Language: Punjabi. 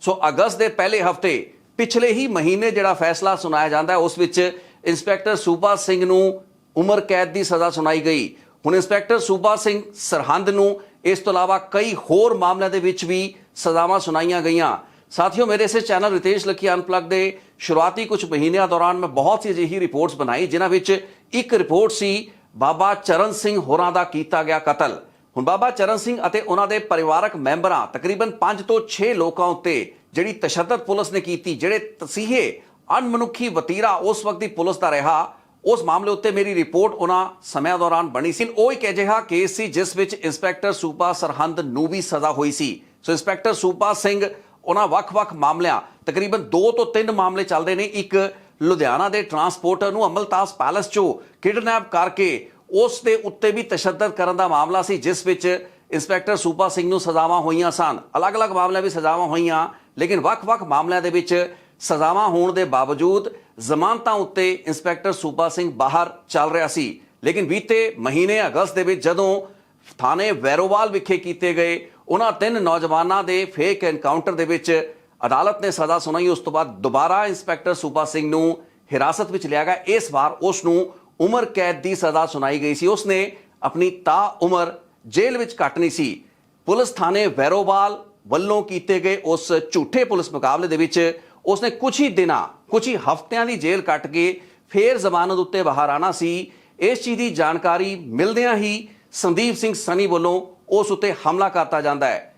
ਸੋ ਅਗਸਤ ਦੇ ਪਹਿਲੇ ਹਫ਼ਤੇ ਪਿਛਲੇ ਹੀ ਮਹੀਨੇ ਜਿਹੜਾ ਫੈਸਲਾ ਸੁਣਾਇਆ ਜਾਂਦਾ ਹੈ, ਉਸ ਵਿੱਚ ਇੰਸਪੈਕਟਰ ਸੂਬਾ ਸਿੰਘ ਨੂੰ ਉਮਰ ਕੈਦ ਦੀ ਸਜ਼ਾ ਸੁਣਾਈ ਗਈ। ਹੁਣ ਇੰਸਪੈਕਟਰ ਸੂਬਾ ਸਿੰਘ ਸਰਹੰਦ ਨੂੰ ਇਸ ਤੋਂ ਇਲਾਵਾ ਕਈ ਹੋਰ ਮਾਮਲਿਆਂ ਦੇ ਵਿੱਚ ਵੀ ਸਜ਼ਾਵਾਂ ਸੁਣਾਈਆਂ ਗਈਆਂ। ਸਾਥੀਓ, ਮੇਰੇ ਇਸੇ ਚੈਨਲ ਰਿਤੇਸ਼ ਲਖੀ ਅਨਪਲਗ ਦੇ ਸ਼ੁਰੂਆਤੀ ਕੁਝ ਮਹੀਨਿਆਂ ਦੌਰਾਨ ਮੈਂ ਬਹੁਤ ਸੀ ਅਜਿਹੀ ਰਿਪੋਰਟਸ ਬਣਾਈ, ਜਿਨ੍ਹਾਂ ਵਿੱਚ ਇੱਕ ਰਿਪੋਰਟ ਸੀ, ਬਾਬਾ ਚਰਨ ਸਿੰਘ ਹੋਰਾਂ ਦਾ ਕੀਤਾ ਗਿਆ ਕਤਲ। ਹੁਣ ਬਾਬਾ ਚਰਨ ਸਿੰਘ ਅਤੇ ਉਹਨਾਂ ਦੇ ਪਰਿਵਾਰਕ ਮੈਂਬਰਾਂ, ਤਕਰੀਬਨ 5 ਤੋਂ 6 ਲੋਕਾਂ ਉੱਤੇ ਜਿਹੜੀ ਤਸ਼ੱਦਦ ਪੁਲਿਸ ਨੇ ਕੀਤੀ, ਜਿਹੜੇ ਤਸੀਹੇ ਅਣਮਨੁੱਖੀ ਵਤੀਰਾ ਉਸ ਵਕਤ ਦੀ ਪੁਲਿਸ ਦਾ ਰਿਹਾ, ਉਸ ਮਾਮਲੇ ਉੱਤੇ ਮੇਰੀ ਰਿਪੋਰਟ ਉਹਨਾਂ ਸਮਿਆਂ ਦੌਰਾਨ ਬਣੀ ਸੀ। ਉਹ ਇੱਕ ਅਜਿਹਾ ਕੇਸ ਸੀ ਜਿਸ ਵਿੱਚ ਇੰਸਪੈਕਟਰ ਸੂਪਾ ਸਰਹੰਦ ਨੂੰ ਵੀ ਸਜ਼ਾ ਹੋਈ ਸੀ। ਸੋ ਇੰਸਪੈਕਟਰ ਸੂਪਾ ਸਿੰਘ, ਉਹਨਾਂ ਵੱਖ-ਵੱਖ ਮਾਮਲਿਆਂ, ਤਕਰੀਬਨ 2 ਤੋਂ 3 ਮਾਮਲੇ ਚੱਲਦੇ ਨੇ। ਇੱਕ ਲੁਧਿਆਣਾ ਦੇ ਟਰਾਂਸਪੋਰਟਰ ਨੂੰ, ਅਮਲਤਾਸ ਪੈਲਸ ਚੋਂ ਕਿਡਨੈਪ ਕਰਕੇ ਉਸ ਦੇ ਉੱਤੇ ਵੀ ਤਸ਼ੱਦਦ ਕਰਨ ਦਾ ਮਾਮਲਾ ਸੀ, ਜਿਸ ਵਿੱਚ ਇੰਸਪੈਕਟਰ ਸੂਪਾ ਸਿੰਘ ਨੂੰ ਸਜ਼ਾਵਾਂ ਹੋਈਆਂ ਸਨ। ਅਲੱਗ-ਅਲੱਗ ਮਾਮਲਿਆਂ ਵਿੱਚ ਸਜ਼ਾਵਾਂ ਹੋਈਆਂ, ਲੇਕਿਨ ਵੱਖ-ਵੱਖ ਮਾਮਲਿਆਂ ਦੇ ਵਿੱਚ ਸਜ਼ਾਵਾਂ ਹੋਣ ਦੇ ਬਾਵਜੂਦ ਜ਼ਮਾਨਤਾਂ ਉੱਤੇ ਇੰਸਪੈਕਟਰ ਸੂਪਾ ਸਿੰਘ ਬਾਹਰ ਚੱਲ ਰਿਹਾ ਸੀ। ਲੇਕਿਨ ਬੀਤੇ ਮਹੀਨੇ ਅਗਸਤ ਦੇ ਵਿੱਚ ਜਦੋਂ ਥਾਣੇ ਵੈਰੋਵਾਲ ਵਿਖੇ ਕੀਤੇ ਗਏ, ਉਹਨਾਂ ਤਿੰਨ ਨੌਜਵਾਨਾਂ ਦੇ ਫੇਕ ਐਨਕਾਊਂਟਰ ਦੇ ਵਿੱਚ ਅਦਾਲਤ ਨੇ ਸਜ਼ਾ ਸੁਣਾਈ, ਉਸ ਤੋਂ ਬਾਅਦ ਦੁਬਾਰਾ ਇੰਸਪੈਕਟਰ ਸੂਪਾ ਸਿੰਘ ਨੂੰ ਹਿਰਾਸਤ ਵਿੱਚ ਲਿਆ ਗਿਆ। ਇਸ ਵਾਰ ਉਸ ਨੂੰ ਉਮਰ ਕੈਦ ਦੀ ਸਜ਼ਾ ਸੁਣਾਈ ਗਈ ਸੀ। ਉਸਨੇ ਆਪਣੀ ਤਾ ਉਮਰ ਜੇਲ੍ਹ ਵਿੱਚ ਕੱਟਣੀ ਸੀ। ਪੁਲਿਸ ਥਾਣੇ ਵੈਰੋਵਾਲ ਵੱਲੋਂ ਕੀਤੇ ਗਏ ਉਸ ਝੂਠੇ ਪੁਲਿਸ ਮੁਕਾਬਲੇ ਦੇ ਵਿੱਚ ਉਸਨੇ ਕੁਝ ਹੀ ਦਿਨਾਂ, ਕੁਝ ਹੀ ਹਫ਼ਤਿਆਂ ਦੀ ਜੇਲ੍ਹ ਕੱਟ ਕੇ ਫੇਰ ਜ਼ਮਾਨਤ ਉੱਤੇ ਬਾਹਰ ਆਣਾ ਸੀ। ਇਸ ਚੀਜ਼ ਦੀ ਜਾਣਕਾਰੀ ਮਿਲਦਿਆਂ ਹੀ ਸੰਦੀਪ ਸਿੰਘ ਸਨੀ ਵੱਲੋਂ ਉਸ ਉੱਤੇ ਹਮਲਾ ਕਰਤਾ ਜਾਂਦਾ ਹੈ।